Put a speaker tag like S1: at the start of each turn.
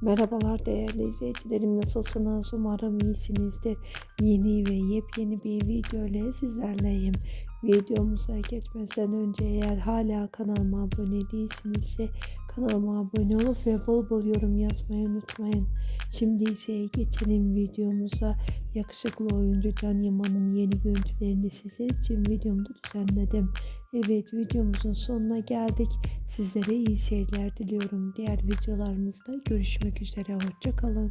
S1: Merhabalar değerli izleyicilerim nasılsınız? Umarım iyisinizdir. Yeni ve yepyeni bir video ile sizlerleyim. Videomuza geçmeden önce eğer hala kanalıma abone değilsinizse kanalıma abone olup ve bol bol yorum yazmayı unutmayın. Şimdi ise geçelim videomuza. Yakışıklı oyuncu Can Yaman'ın yeni görüntülerini sizler için videomda düzenledim. Evet videomuzun sonuna geldik. Sizlere iyi seyirler diliyorum. Diğer videolarımızda görüşmek üzere. Hoşçakalın.